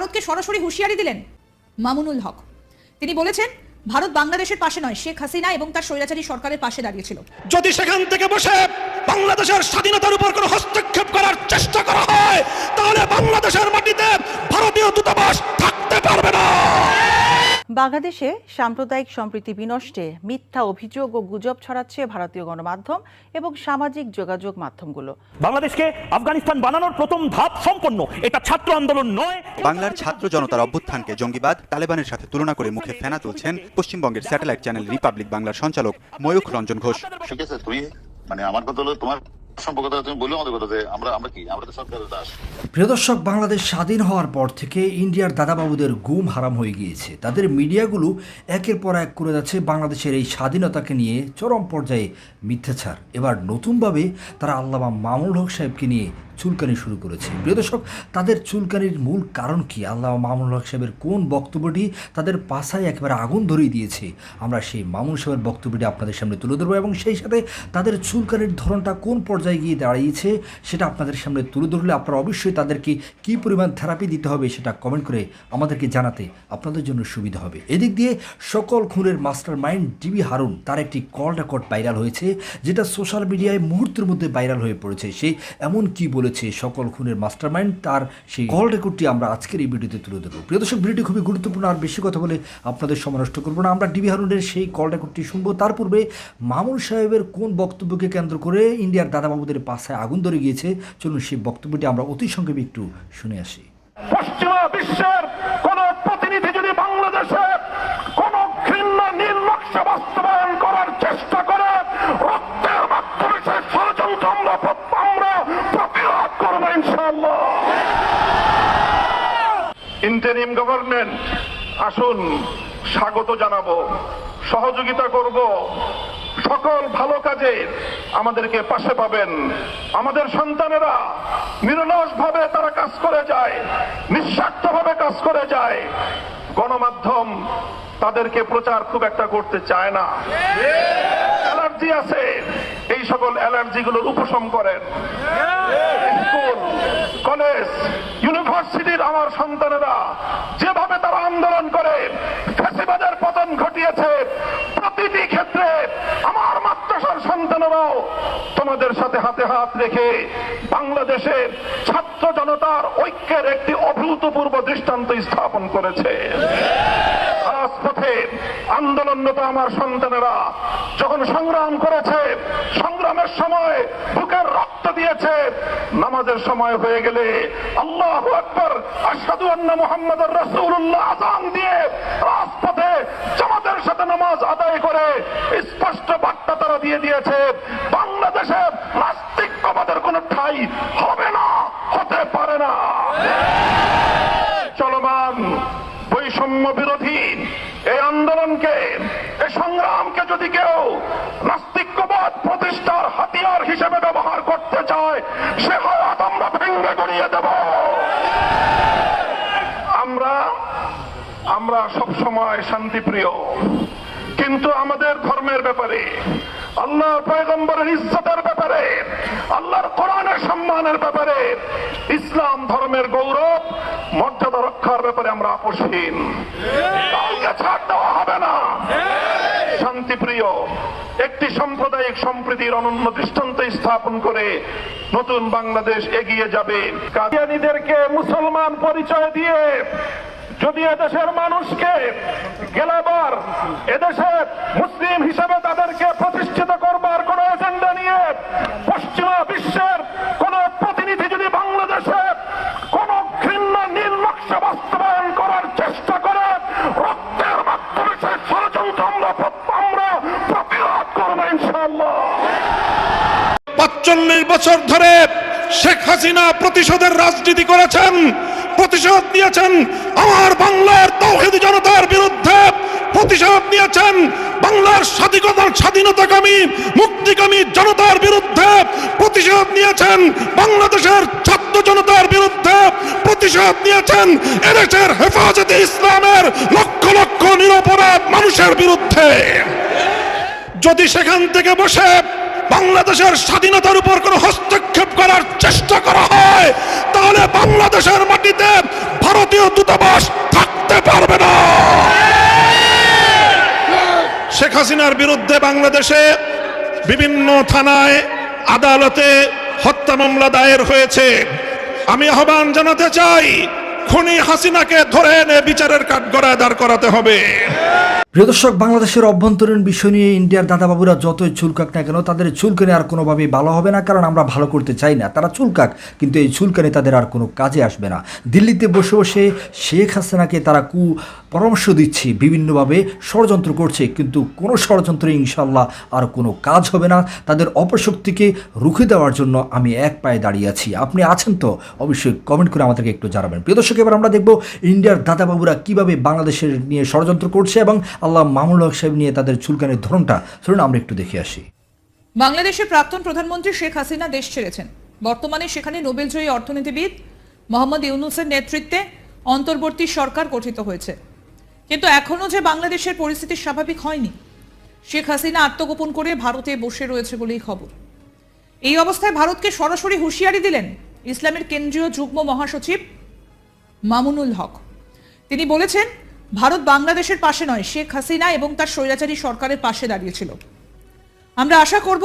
ভারতকে সরাসরি হুঁশিয়ারি দিলেন মামুনুল হক। তিনি বলেছেন, ভারত বাংলাদেশের পাশে নয়, শেখ হাসিনা এবং তার স্বৈরাচারী সরকারের পাশে দাঁড়িয়েছিল। যদি সেখান থেকে বসে বাংলাদেশের স্বাধীনতার উপর কোনো হস্তক্ষেপ করার চেষ্টা করা হয়, তাহলে বাংলাদেশের মাটিতে ভারতীয় দূতাবাস থাকতে পারবে না। বাংলাদেশে সাম্প্রদায়িক সম্প্রীতি বিনষ্টে মিথ্যা অভিযোগ ও গুজব ছড়াচ্ছে ভারতীয় গণমাধ্যম এবং সামাজিক যোগাযোগ মাধ্যমগুলো। বাংলাদেশকে আফগানিস্তান বানানোর প্রথম ধাপ সম্পন্ন। এটা ছাত্র আন্দোলন নয়। বাংলার ছাত্র জনতার অভ্যুত্থানকে জঙ্গিবাদ তালেবানের সাথে তুলনা করে মুখে ফেনা তুলছেন পশ্চিমবঙ্গের স্যাটেলাইট চ্যানেল রিপাবলিক বাংলার সঞ্চালক ময়ূখ রঞ্জন ঘোষ। ঠিক আছে তুমি মানে আমার কথা হলো তোমার প্রিয় বাংলাদেশ স্বাধীন হওয়ার পর থেকে ইন্ডিয়ার দাদাবাবুদের গুম হারাম হয়ে গিয়েছে। তাদের মিডিয়াগুলো একের পর এক করে যাচ্ছে বাংলাদেশের এই স্বাধীনতাকে নিয়ে চরম পর্যায়ে মিথ্যাচার। এবার নতুনভাবে তারা আল্লামা মামুল হক সাহেবকে নিয়ে চুলকানি শুরু করেছে। প্রিয় দর্শক, তাদের চুলকানির মূল কারণ কি? আল্লাহ মামুন হক সাহেবের কোন বক্তব্যটি তাদের পাশায় একেবারে আগুন ধরিয়ে দিয়েছে? আমরা সেই মামুন সাহেবের বক্তব্যটি আপনাদের সামনে তুলে ধরবো এবং সেই সাথে তাদের চুলকানির ধরনটা কোন পর্যায়ে গিয়ে দাঁড়িয়েছে সেটা আপনাদের সামনে তুলে ধরলে আপনারা অবশ্যই তাদেরকে কী পরিমাণ থেরাপি দিতে হবে সেটা কমেন্ট করে আমাদেরকে জানাতে আপনাদের জন্য সুবিধা হবে। এদিক দিয়ে সকল খুনের মাস্টার মাইন্ড ডিবি হারুন, তার একটি কল রেকর্ড ভাইরাল হয়েছে, যেটা সোশ্যাল মিডিয়ায় মুহূর্তের মধ্যে ভাইরাল হয়ে পড়েছে। সে এমন কি বলেছে সকল খুনের মাস্টার মাইন্ড তার সেই কল রেকর্ডটি আমরা আজকের এই ভিডিওতে তুলে ধরবো। প্রিয় দর্শক, ভিডিওটি খুবই গুরুত্বপূর্ণ, আর বেশি কথা বলে আপনাদের সময় নষ্ট করব না। আমরা ডিবি হারুনের সেই কল রেকর্ডটি শুনব। তার পূর্বে মামুন সাহেবের কোন বক্তব্যকে কেন্দ্র করে ইন্ডিয়ার দাদাবাবুদের পাশে আগুন ধরে গিয়েছে? চলুন সেই বক্তব্যটি আমরা অতি সংক্ষেপে একটু শুনে আসি। পশ্চিমা বিশ্বের কোন প্রতিনিধি যদি কোন বাস্তবায়ন করার চেষ্টা করে, রক্তের মাধ্যমে সে ষড়যন্ত্র আমরা আমরা প্রতিরোধ করব ইনশাল্লাহ ইন্টারিম গভর্নমেন্ট আসুন স্বাগত জানাব, সহযোগিতা করব। সকল ভালো কাজে আমাদেরকে পাশে পাবেন। আমাদের সন্তানেরা নিরলস ভাবে তারা কাজ করে যায় নিঃস্বার্থ ভাবে কাজ করে যায়। গণমাধ্যম তাদেরকে প্রচার খুব একটা করতে চায় না। অ্যালার্জি আছে, এই সকল অ্যালার্জি গুলোর উপশম করেন। স্কুল, কলেজ ইউনিভার্সিটির আমার সন্তানেরা যেভাবে তারা আন্দোলন করে ফেসিবাদের পতন ঘটিয়েছে, প্রতিটি ক্ষেত্রে আমার মাদ্রাসার সন্তানেরাও তোমাদের সাথে হাতে হাত রেখে বাংলাদেশের ছাত্র জনতার ঐক্যের একটি অভূতপূর্ব দৃষ্টান্ত স্থাপন করেছে। রাজপথে আন্দোলনরত আমার সন্তানেরা। যখন সংগ্রাম করেছে, সংগ্রামের সময় বুকের রক্ত দিয়েছে। নামাজের সময় হয়ে গেলে আল্লাহ আকবর আসাদু আন্না মোহাম্মদ রসুল্লাহ আজান দিয়ে রাজপথে জামাতের সাথে নামাজ আদায় করে স্পষ্ট বার্তা তারা দিয়ে দিয়েছে। বাংলাদেশে নাস্তিকবাদের কোন ঠাই হবে না হতে পারে না চলমান বৈষম্য বিরোধী এই আন্দোলনকে এই সংগ্রামকে যদি কেউ নাস্তিক্যবাদ প্রতিষ্ঠার হাতিয়ার হিসেবে ব্যবহার করতে চায় সে হাত ভেঙ্গে গড়িয়ে দেব। আমরা আমরা সব সময় শান্তিপ্রিয়। কিন্তু আমাদের ধর্মের ব্যাপারে, আল্লাহর পয়গম্বরের ইজ্জতের ব্যাপারে, আল্লাহর কোরআনের সম্মানের ব্যাপারে, ইসলাম ধর্মের গৌরব, মর্যাদা রক্ষার ব্যাপারে আমরা আপোষহীন। ছাড় দেওয়া হবে না। শান্তিপ্রিয় একটি সাম্প্রদায়িক সম্প্রীতির অনন্য দৃষ্টান্ত স্থাপন করে নতুন বাংলাদেশ এগিয়ে যাবে। কাদিয়ানিদেরকে মুসলমান পরিচয় দিয়ে যদি এদেশের মানুষকে গেলাবার এদেশের মুসলিম হিসেবে তাদেরকে প্রতিষ্ঠিত করবার কোন এজেন্ডা নিয়ে পশ্চিমা বিশ্বের কোন প্রতিনিধি যদি বাংলাদেশে কোন ঘৃণ্য নীল নকশা বাস্তবায়ন করার চেষ্টা করে রক্তের মাধ্যমে সে ষড়যন্ত্র আমরা আমরা প্রতিরোধ করব ইনশাল্লাহ পাঁচচল্লিশ বছর ধরে শেখ হাসিনা প্রতিশোধের রাজনীতি করেছেন, প্রতিশোধ নিয়েছেন, আমার বাংলার তৌহিদ জনতার বিরুদ্ধে প্রতিশোধ নিয়েছেন, বাংলার স্বাধীনতা, স্বাধীনতাকামী, মুক্তিকামী জনতার বিরুদ্ধে প্রতিশোধ নিয়েছেন, বাংলাদেশের ছাত্র জনতার বিরুদ্ধে প্রতিশোধ নিয়েছেন, এদেশের হেফাজতে ইসলামের লক্ষ লক্ষ নিরপরাধ মানুষের বিরুদ্ধে। যদি সেখান থেকে বসে বাংলাদেশের স্বাধীনতার উপর কোনো হস্তক্ষেপ করার চেষ্টা করা হয়, তাহলে বাংলাদেশের মাটিতে ভারতীয় দূতাবাস থাকতে পারবে না। শেখ হাসিনার বিরুদ্ধে বাংলাদেশে বিভিন্ন থানায় আদালতে হত্যা মামলা দায়ের হয়েছে। আমি আহ্বান জানাতে চাই, খুনি হাসিনাকে ধরে এনে বিচারের কাঠগড়ায় দাঁড় করাতে হবে। প্রিয় দর্শক, বাংলাদেশের অভ্যন্তরীণ বিষয় নিয়ে ইন্ডিয়ার দাদাবাবুরা যতই চুলকাক না কেন, তাদের চুলকানি আর কোনোভাবেই ভালো হবে না, কারণ আমরা ভালো করতে চাই না। তারা চুলকাক, কিন্তু এই চুলকানি তাদের আর কোনো কাজে আসবে না। দিল্লিতে বসে বসে শেখ হাসিনাকে তারা কু পরামর্শ দিচ্ছে, বিভিন্নভাবে ষড়যন্ত্র করছে, কিন্তু কোনো ষড়যন্ত্রে ইনশাল্লাহ আর কোনো কাজ হবে না। তাদের অপশক্তিকে রুখে দেওয়ার জন্য আমি এক পায়ে দাঁড়িয়ে আছি। আপনি আছেন তো? অবশ্যই কমেন্ট করে আমাদেরকে একটু জানাবেন। প্রিয় দর্শক, এবার আমরা দেখব ইন্ডিয়ার দাদাবাবুরা কীভাবে বাংলাদেশের নিয়ে ষড়যন্ত্র করছে এবং আল্লাহ মামুল হক সাহেব নিয়ে তাদের চুলকানির ধরনটা চলুন আমরা একটু দেখে আসি। বাংলাদেশের প্রাক্তন প্রধানমন্ত্রী শেখ হাসিনা দেশ ছেড়েছেন। বর্তমানে সেখানে নোবেলজয়ী অর্থনীতিবিদ মোহাম্মদ ইউনুসের নেতৃত্বে অন্তর্বর্তী সরকার গঠিত হয়েছে। কিন্তু এখনও যে বাংলাদেশের পরিস্থিতি স্বাভাবিক হয়নি, শেখ হাসিনা আত্মগোপন করে ভারতে বসে রয়েছে বলেই খবর। এই অবস্থায় ভারতকে সরাসরি হুঁশিয়ারি দিলেন ইসলামের কেন্দ্রীয় যুগ্ম মহাসচিব মামুনুল হক। তিনি বলেছেন ভারত বাংলাদেশের পাশে নয়, শেখ হাসিনা এবং তার স্বৈরাচারী সরকারের পাশে দাঁড়িয়েছিল। আমরা আশা করব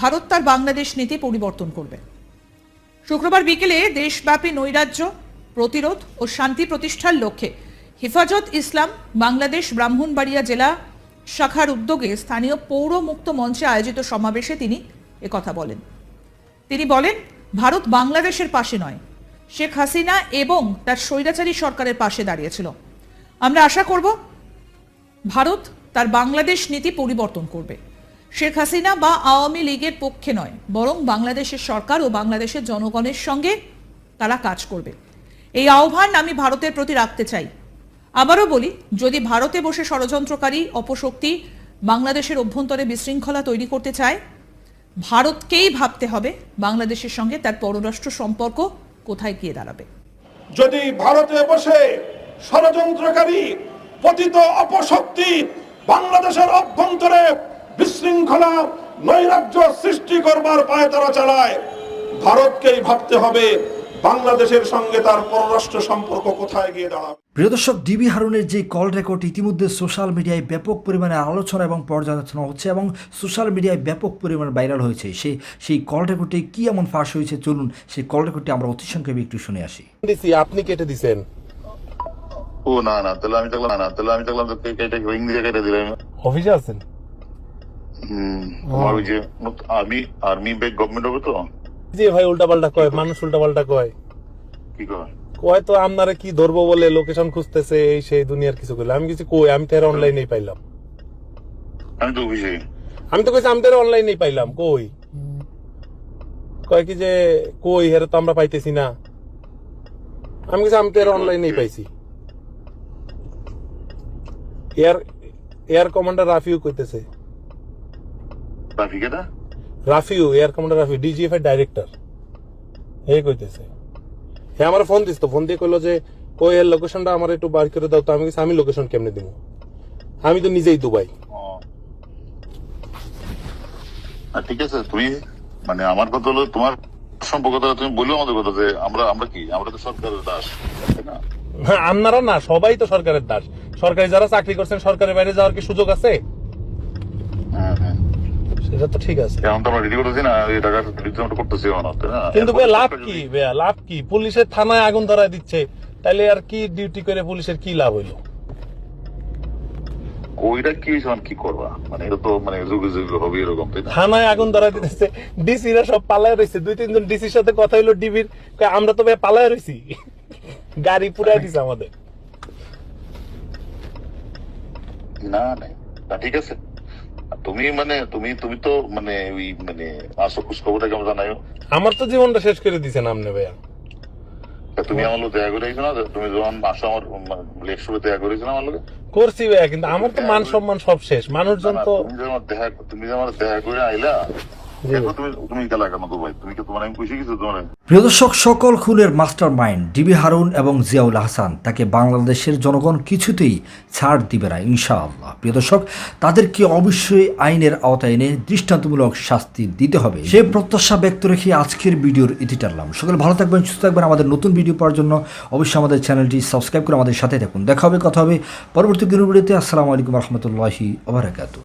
ভারত তার বাংলাদেশ নীতি পরিবর্তন করবে। শুক্রবার বিকেলে দেশব্যাপী নৈরাজ্য, প্রতিরোধ ও শান্তি প্রতিষ্ঠার লক্ষ্যে হেফাজত ইসলাম বাংলাদেশ ব্রাহ্মণবাড়িয়া জেলা শাখার উদ্যোগে স্থানীয় পৌর মুক্ত মঞ্চে আয়োজিত সমাবেশে তিনি একথা বলেন। তিনি বলেন, ভারত বাংলাদেশের পাশে নয়, শেখ হাসিনা এবং তার স্বৈরাচারী সরকারের পাশে দাঁড়িয়েছিল। আমরা আশা করব ভারত তার বাংলাদেশ নীতি পরিবর্তন করবে। শেখ হাসিনা বা আওয়ামী লীগের পক্ষে নয়, বরং বাংলাদেশের সরকার ও বাংলাদেশের জনগণের সঙ্গে তারা কাজ করবে। এই আহ্বান আমি ভারতের প্রতি রাখতে চাই। আবারও বলি, যদি ভারতে বসে ষড়যন্ত্রকারী, অপশক্তি বাংলাদেশের অভ্যন্তরে বিশৃঙ্খলা তৈরি করতে চায়, ভারতকেই ভাবতে হবে বাংলাদেশের সঙ্গে তার পররাষ্ট্র সম্পর্ক কোথায় গিয়ে দাঁড়াবে। যদি ভারতে বসে ষড়যন্ত্রকারী পতিত অপশক্তি বাংলাদেশের অভ্যন্তরে বিশৃঙ্খলা নৈরাজ্য সৃষ্টি করবার পায়ে তারা চালায়। ভারতকেই ভাবতে হবে বাংলাদেশের সঙ্গে তার পররাষ্ট্র সম্পর্ক কোথায় গিয়ে দাঁড়াবে। প্রিয় দর্শক ডিবি হারুনের যে কল রেকর্ড ইতিমধ্যে সোশ্যাল মিডিয়ায় ব্যাপক পরিমাণে আলোচনা এবং পর্যালোচনা হচ্ছে এবং সোশ্যাল মিডিয়ায় ব্যাপক পরিমাণে ভাইরাল হয়েছে। সেই সেই কল রেকর্ডে কী এমন ফাঁস হয়েছে চলুন সেই কল রেকর্ডটি আমরা অতি সংক্ষেপে একটু শুনে আসি। আপনি কেটে দিছেন। ও না না তাহলে আমি দেখলাম না তাহলে আমি দেখলাম তো কে- কেটে রিং দিয়ে কেটে দিলাম অফিসে আছেন? আমার ওই যে আর্মি আর্মি ব্যাগ গভর্নমেন্ট হবে তো? যে ভাই উল্টা পাল্টা কয় মানুষ উল্টা পাল্টা কয়। কি কয়? কয় তো আপনারা কি ধরবো বলে লোকেশন খুঁজতেছে এই সেই দুনিয়ার কিছু করলে আমি কিছু কই আমি তো এর অনলাইনেই পাইলাম। আমি তো অফিসে আমি তো কইছি আমি তো এর অনলাইনেই পাইলাম কই? কয় কি যে কই হেরে তো আমরা পাইতেছি না। আমি কিছু আমি তো এর অনলাইনেই পাইছি। এয়ার এয়ার কমান্ডার রাফিউ কইতেছে। Rafiu air commander Rafiu DGF এর ডাইরেক্টর হে কইতেছে। হ্যাঁ আমার ফোন দিস তো ফোন দিয়ে কইলো যে কই এর লোকেশনটা আমার একটু বার করে দাও তো আমি কিছু আমি লোকেশন কেমনে দিব? আমি তো নিজেই দুবাই। ঠিক আছে তুমি মানে আমার কথা হলো তোমার সম্পর্কতা তুমি বলল আমাদের কথা যে আমরা আমরা কি? আমরা তো সরকারের দাস তাই না? আপনারা না সবাই তো সরকারের দাস। সরকারি যারা চাকরি করছেন সরকারের বাইরে যাওয়ার কি সুযোগ আছে? হ্যাঁ হ্যাঁ। সেটা তো ঠিক আছে। এখন তো আমরা রেডি করতেছি না এই টাকা রেডি করতেছি না? কিন্তু লাভ কি যদি- লাভ কি? পুলিশের থানায় আগুন ধরায় দিচ্ছে তাইলে আর কি ডিউটি করে পুলিশের কি লাভ হইল? ওইটা কি হয়েছে মানে কি করবা? মানে এটা তো মানে যুগে যুগে হবে এরকম তাই থানায় আগুন ধরা দিতেছে ডিসিরা সব পালায় রয়েছে দুই তিনজন ডিসির সাথে কথা হইল ডিবির আমরা তো ভাই পালায় রয়েছি গাড়ি পুরাই দিছে আমাদের। না না ঠিক আছে। তুমি মানে তুমি তুমি তো মানে ওই মানে আসো খবরটা কেমন জানাইও। আমার তো জীবনটা শেষ করে দিছেন আপনি ভাইয়া। তুমি আমার লোক দেখা করে না? তুমি যখন আসো আমার লেকশনে দেখা করেছ না আমার লোকে করছি ভাইয়া কিন্তু আমার তো মান সম্মান সব শেষ। মানুষজন তো তুমি আমার দেখা তুমি আমার দেখা করে আইলা দেখো তুমি তুমি গেলা কেন তো ভাই তুমি কি তোমার আমি পুষে গেছো তোমার প্রিয় দর্শক সকল খুনের মাস্টার মাইন্ড ডিবি হারুন এবং জিয়াউল হাসান তাকে বাংলাদেশের জনগণ কিছুতেই ছাড় দিবে না ইনশাআল্লাহ। প্রিয় দর্শক তাদেরকে অবশ্যই আইনের আওতায় এনে দৃষ্টান্তমূলক শাস্তি দিতে হবে। সে প্রত্যাশা ব্যক্ত রেখে আজকের ভিডিওর ইতি টানলাম সকলে ভালো থাকবেন সুস্থ থাকবেন। আমাদের নতুন ভিডিও পাওয়ার জন্য অবশ্যই আমাদের চ্যানেলটি সাবস্ক্রাইব করে আমাদের সাথে থাকুন। দেখা হবে কথা হবে পরবর্তী ভিডিওতে। আসসালামু আলাইকুম রহমতুল্লাহি আবরাকাতু